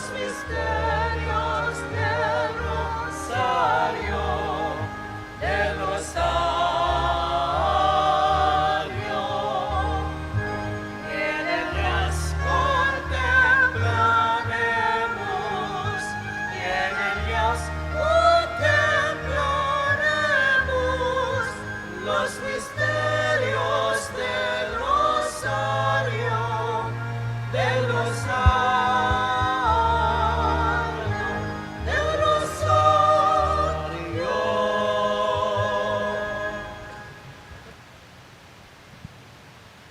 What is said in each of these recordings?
Christmas Day.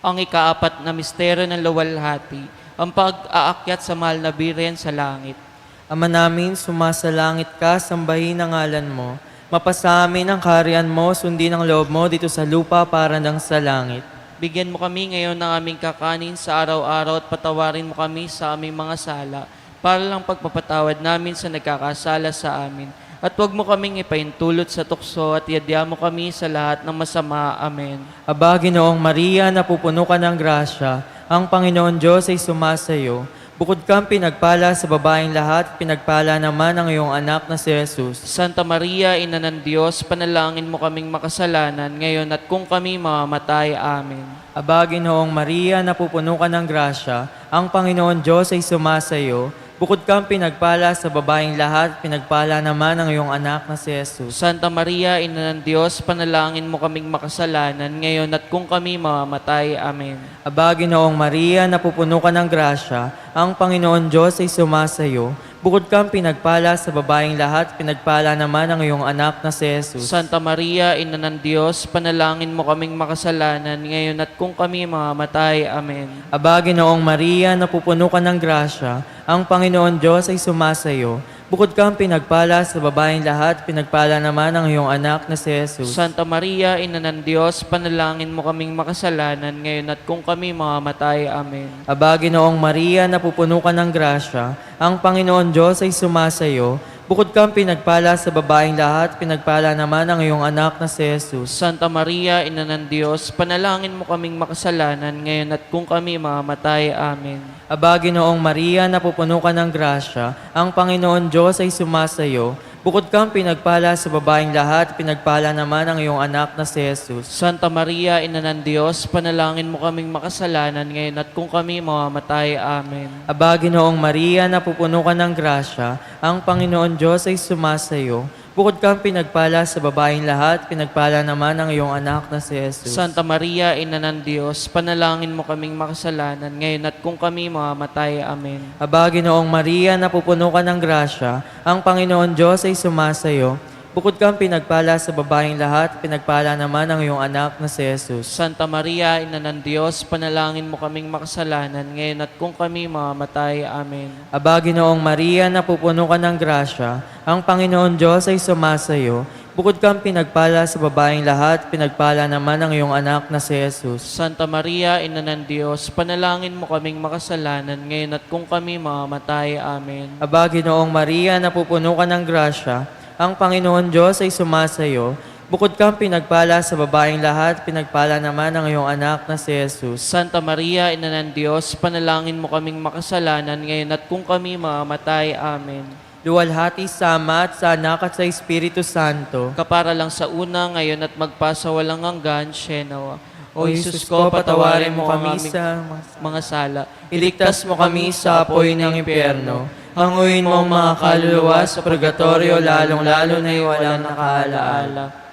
Ang ikaapat na misteryo ng luwalhati, ang pag-aakyat sa mahal na biren sa langit. Ama namin, sumasalangit ka, sambahin ang ngalan mo. Mapasa amin ang kaharian mo, sundin ang loob mo dito sa lupa para ng sa langit. Bigyan mo kami ngayon ng aming kakanin sa araw-araw at patawarin mo kami sa aming mga sala para lang pagpapatawad namin sa nagkakasala sa amin. At huwag mo kaming ipaintulot sa tukso at yadya mo kami sa lahat ng masama. Amen. Aba, Ginoong Maria, napupuno ka ng grasya, ang Panginoon Diyos ay sumasayo. Bukod kang pinagpala sa babaeng lahat, pinagpala naman ang iyong anak na si Jesus. Santa Maria, Ina ng Diyos, panalangin mo kaming makasalanan ngayon at kung kami mamamatay. Amen. Aba, Ginoong Maria, napupuno ka ng grasya, ang Panginoon Diyos ay sumasayo. Bukod kang pinagpala sa babaeng lahat, pinagpala naman ang iyong anak na si Jesus. Santa Maria, Ina ng Diyos, panalangin mo kaming makasalanan ngayon at kung kami mamamatay. Amen. Aba, Ginoong Maria, napupuno ka ng grasya, ang Panginoon Diyos ay sumasayo. Bukod kang pinagpala sa babaeng lahat, pinagpala naman ang iyong anak na si Jesus. Santa Maria, Ina ng Diyos, panalangin mo kaming makasalanan ngayon at kung kami mamamatay. Amen. Aba, Ginoong Maria, napupuno ka ng grasya, ang Panginoon Diyos ay sumasayo. Bukod kang pinagpala sa babaeng lahat, pinagpala naman ang iyong anak na si Jesus. Santa Maria, Ina ng Diyos, panalangin mo kaming makasalanan ngayon at kung kami mamamatay. Amen. Aba, Ginoong Maria, napupuno ka ng grasya, ang Panginoon Diyos ay sumasayo. Bukod kang pinagpala sa babaeng lahat, pinagpala naman ang iyong anak na si Jesus. Santa Maria, Ina ng Diyos, panalangin mo kaming makasalanan ngayon at kung kami mamamatay. Amen. Aba, Ginoong Maria, napupuno ka ng grasya, ang Panginoon Diyos ay sumasayo. Bukod kang pinagpala sa babaeng lahat, pinagpala naman ang iyong anak na si Jesus. Santa Maria, Ina ng Diyos, panalangin mo kaming makasalanan ngayon at kung kami mamamatay. Amen. Aba, Ginoong Maria, napupuno ka ng grasya, ang Panginoon Diyos ay sumasayo. Bukod kang pinagpala sa babaeng lahat, pinagpala naman ang iyong anak na si Jesus. Santa Maria, Ina ng Diyos, panalangin mo kaming makasalanan ngayon at kung kami mamamatay. Amen. Aba, Ginoong Maria, napupuno ka ng grasya, ang Panginoon Diyos ay sumasayo. Bukod kang pinagpala sa babaeng lahat, pinagpala naman ang iyong anak na si Jesus. Santa Maria, Ina ng Diyos, panalangin mo kaming makasalanan ngayon at kung kami mamamatay. Amen. Aba, Ginoong Maria, napupuno ka ng grasya, ang Panginoon Diyos ay sumasayo. Bukod kang pinagpala sa babaeng lahat, pinagpala naman ang iyong anak na si Jesus. Santa Maria, Ina ng Diyos, panalangin mo kaming makasalanan ngayon at kung kami mamamatay. Amen. Aba, Ginoong Maria, napupuno ka ng grasya, ang Panginoon Diyos ay sumasayo. Bukod kang pinagpala sa babaeng lahat, pinagpala naman ang iyong anak na si Jesus. Santa Maria, Ina ng Diyos, panalangin mo kaming makasalanan ngayon at kung kami mamamatay. Amen. Luwalhati sa Ama at sa Anak at sa Espiritu Santo. Kapara lang sa una, ngayon at magpasawalang hanggan, Shenawa. O Jesus ko, patawarin mo kami sa mga sala. Iligtas mo kami sa apoy ng impyerno. Hanguin mo mga kaluluwa sa purgatorio, lalong-lalo na walang nakaalaala.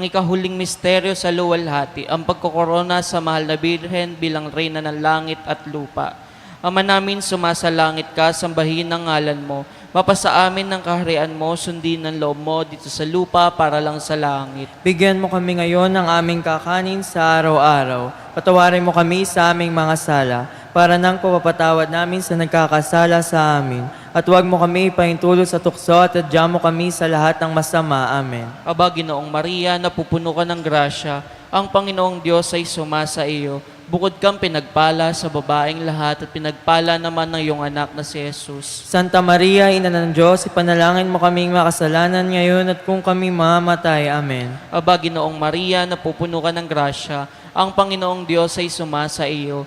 Ang ikahuling misteryo sa luwalhati, ang pagkokorona sa mahal na Birhen bilang reyna ng langit at lupa. Ama namin, sumasalangit ka, sambahin ang ngalan mo. Mapasa amin ng kaharian mo, sundin ang loob mo dito sa lupa para lang sa langit. Bigyan mo kami ngayon ng aming kakanin sa araw-araw. Patawarin mo kami sa aming mga sala, para nang papapatawad namin sa nagkakasala sa amin. At huwag mo kami paintulot sa tukso at adya mo kami sa lahat ng masama. Amen. Aba, Ginoong Maria, napupuno ka ng grasya, ang Panginoong Diyos ay sumasa iyo. Bukod kang pinagpala sa babaeng lahat at pinagpala naman ng iyong anak na si Jesus. Santa Maria, Ina ng Diyos, ipanalangin mo kaming makasalanan ngayon at kung kami mamatay. Amen. Aba, Ginoong Maria, napupuno ka ng grasya, ang Panginoong Diyos ay sumasa iyo.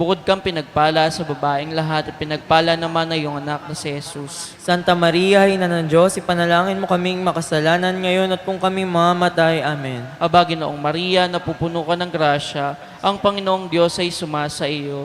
Bukod kang pinagpala sa babaeng lahat at pinagpala naman ng iyong anak na si Jesus. Santa Maria, Ina ng Diyos, ipanalangin mo kaming makasalanan ngayon at kung kami mamatay. Amen. Aba, Ginoong Maria, napupuno ka ng grasya, ang Panginoong Diyos ay sumasa iyo.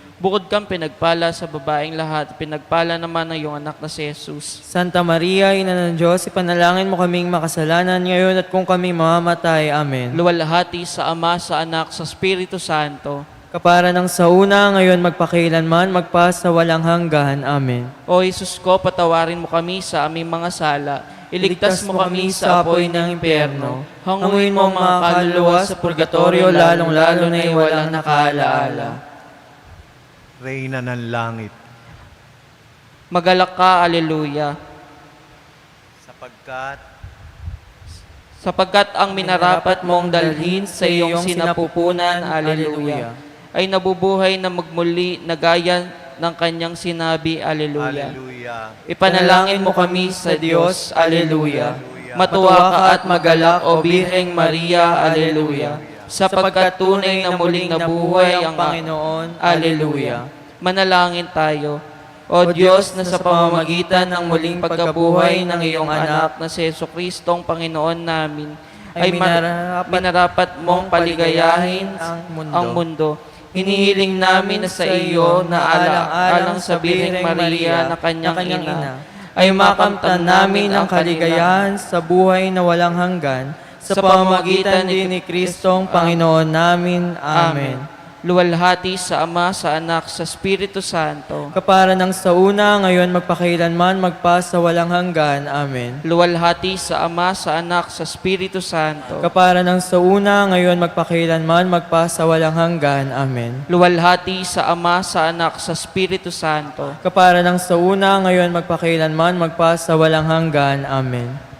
Bukod kang pinagpala sa babaeng lahat, pinagpala naman ng iyong anak na si Jesus. Santa Maria, Ina ng Diyos, ipanalangin mo kaming makasalanan ngayon at kung kami mamatay. Amen. Luwalhati sa Ama, sa Anak, sa Espiritu Santo. Kapara ng sauna, ngayon magpakailanman, magpa sa walang hanggan. Amen. O Jesus ko, patawarin mo kami sa aming mga sala. Iligtas mo kami sa apoy ng impyerno. Hanguin mo ang mga kaluluwa sa purgatorio, lalong-lalo na yung walang nakaalaala. Reyna ng Langit, Magalak ka, Aleluya. sapagkat Sapagkat ang minarapat mong dalhin sa iyong sinapupunan, Aleluya, ay nabubuhay na magmuli na gaya ng kanyang sinabi, Aleluya. Alleluia. Ipanalangin mo kami sa Diyos, Aleluya. Matuwa ka at magalak, O Birheng Maria, Aleluya. Sapagkat tunay na muling nabuhay ang Panginoon. Aleluya. Manalangin tayo. O Diyos na sa pamamagitan ng muling pagkabuhay ng iyong anak na si Yeso Kristong Panginoon namin, ay minarapat minarapat mong paligayahin ang mundo. ang mundo. Hinihiling namin na sa iyo na alang-alang sa Birheng Maria na kanyang ina, ay makamtan namin ang kaligayahan sa buhay na walang hanggan sa pamamagitan din ni Kristong Panginoon namin. Amen. Luwalhati sa Ama, sa Anak, sa Espiritu Santo. Kapara ng sauna, ngayon magpakailanman, magpa sa walang hanggan. Amen. Luwalhati sa Ama, sa Anak, sa Espiritu Santo. Kapara ng sauna, ngayon magpakailanman, magpa sa walang hanggan. Amen. Luwalhati sa Ama, sa Anak, sa Espiritu Santo. Kapara ng sauna, ngayon magpakailanman, magpa sa walang hanggan. Amen.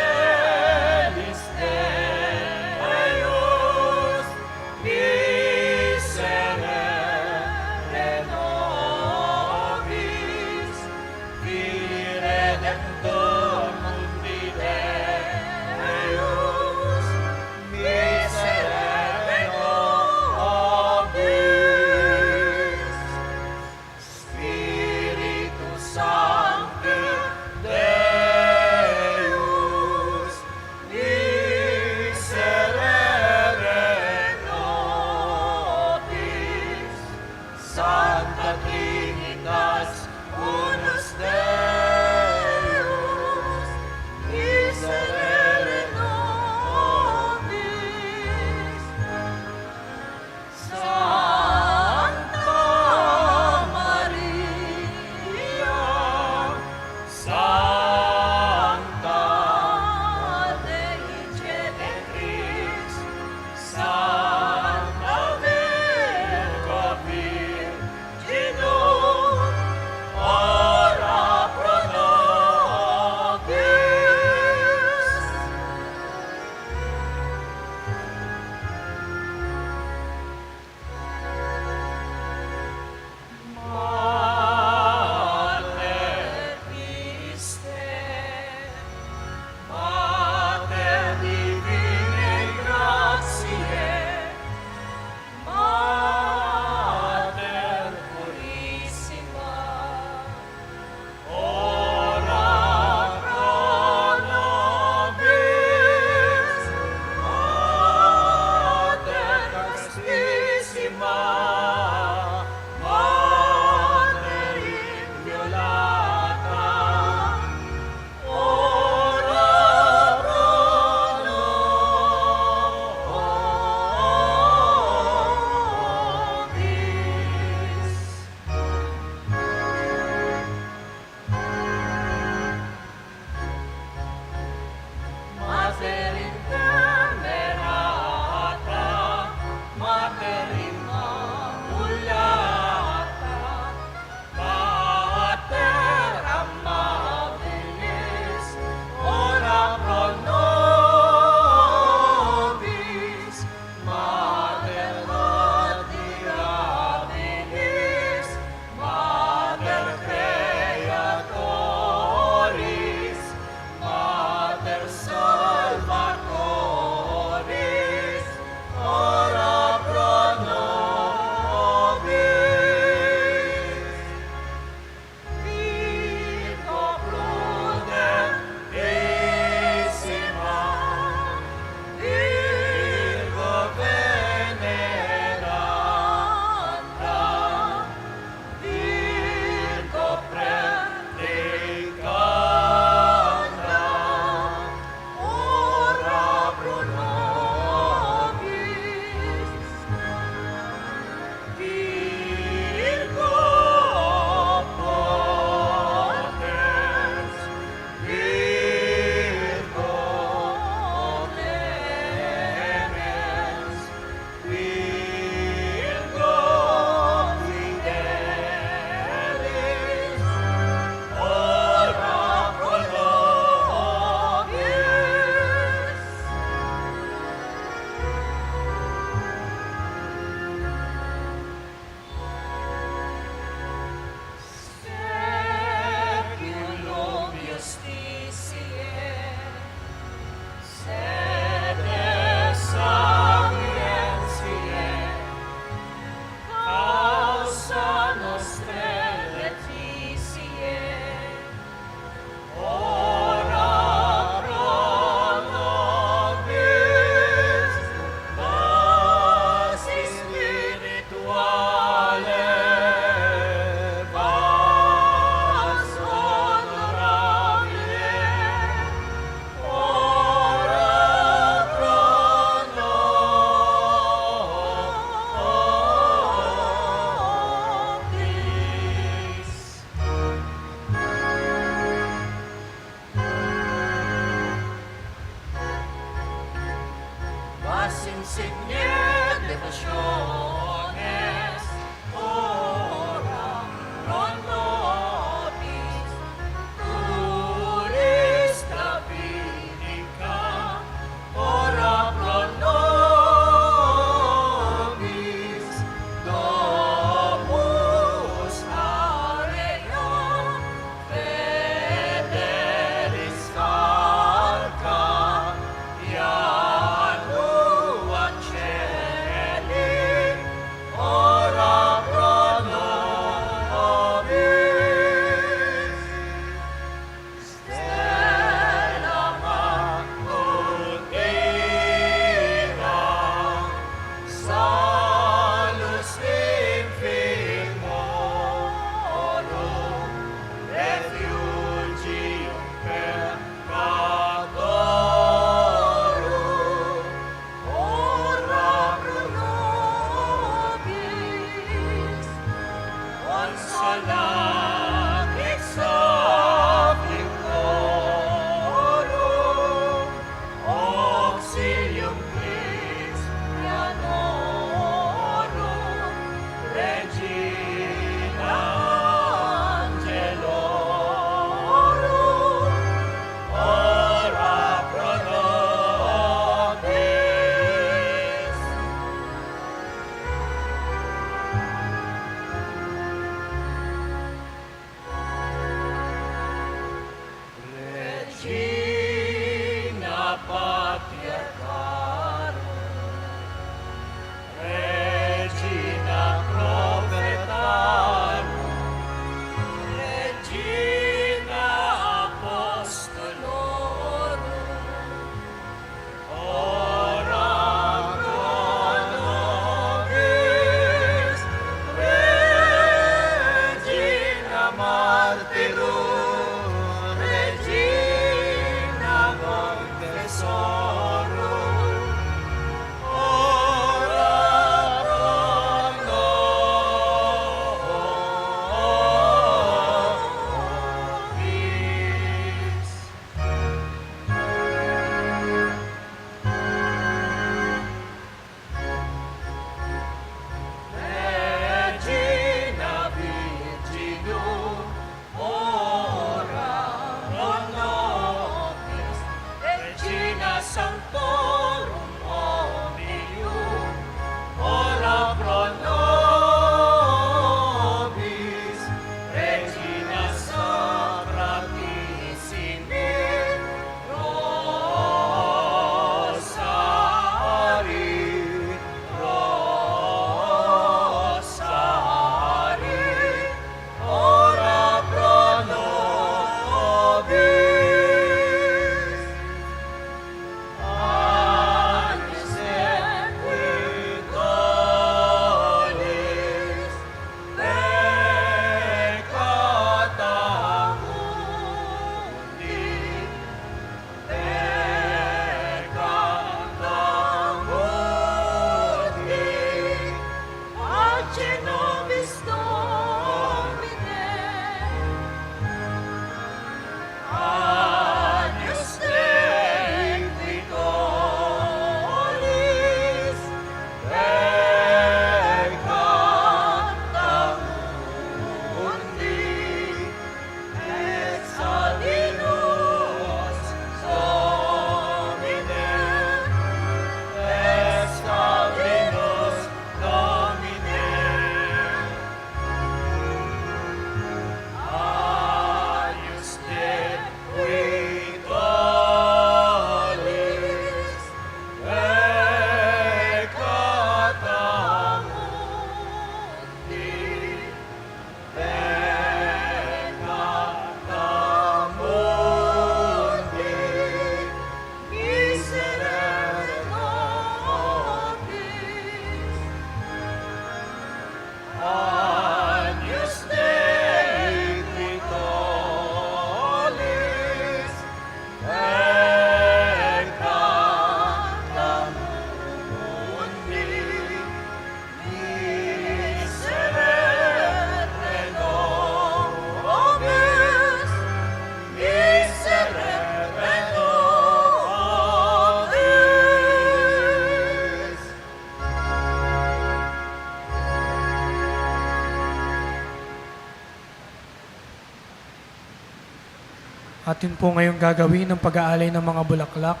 Atin po ngayong gagawin ng pag-aalay ng mga bulaklak.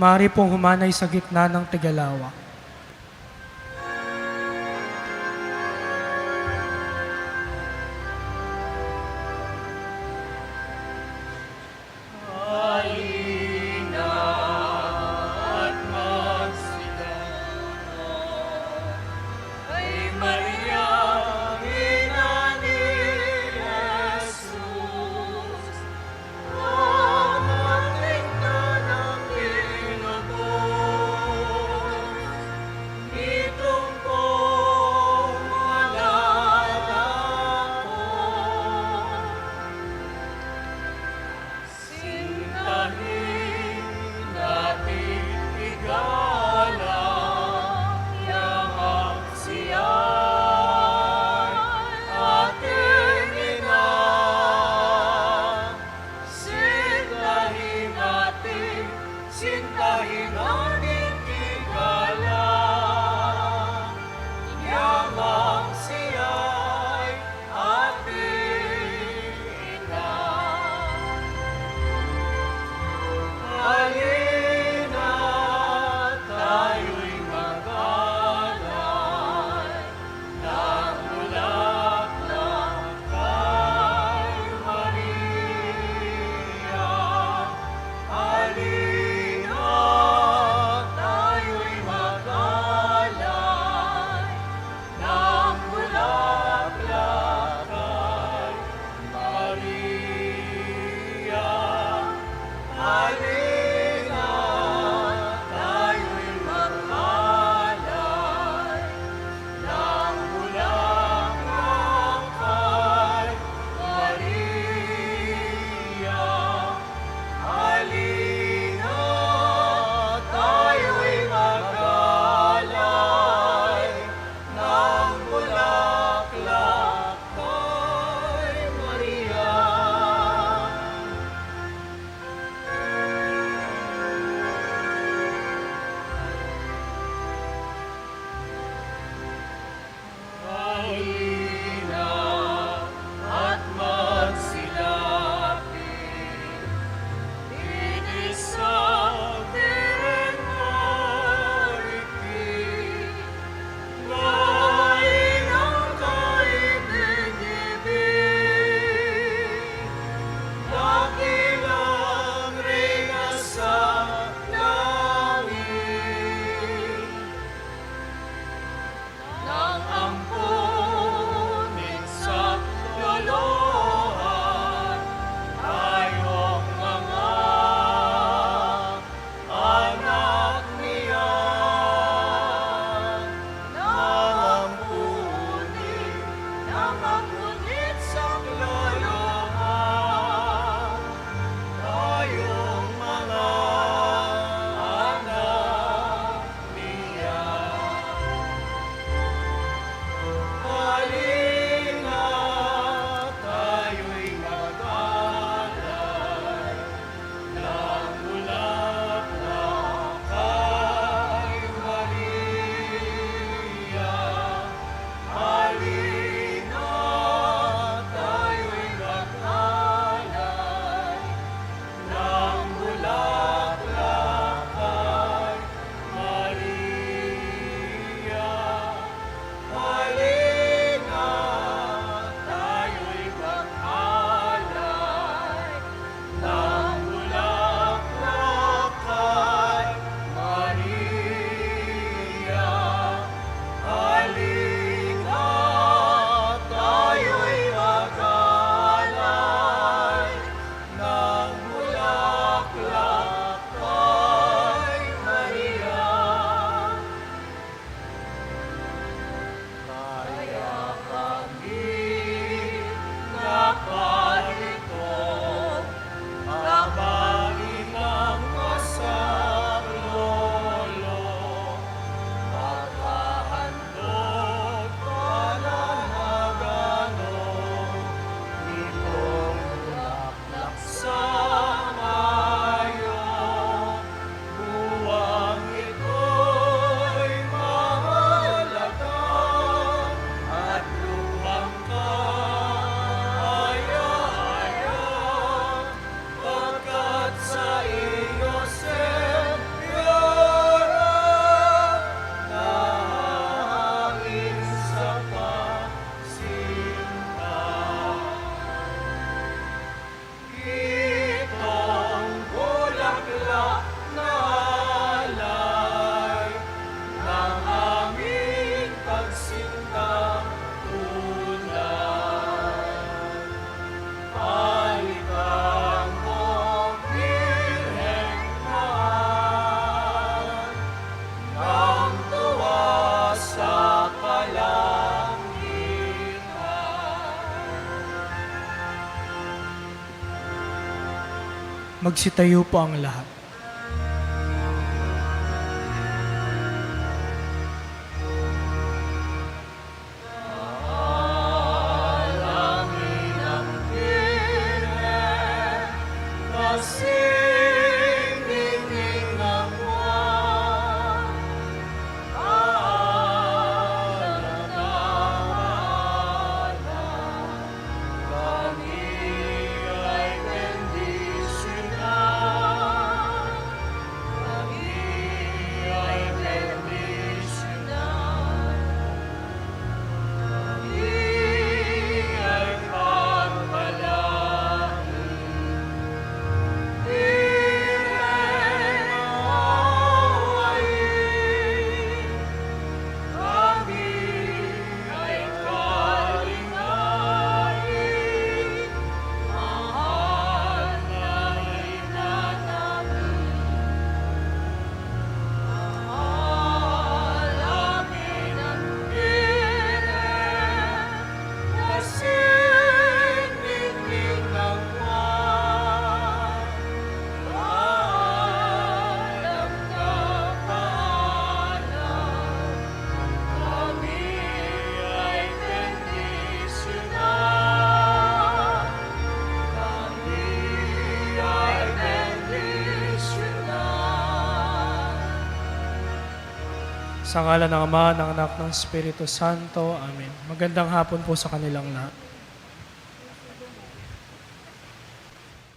Maaari pong humanay sa gitna ng Tigalawa. Magsitayo po ang lahat. Sa ngala ng Ama, ng Anak, ng Espiritu Santo. Amen. Magandang hapon po sa kanilang lahat.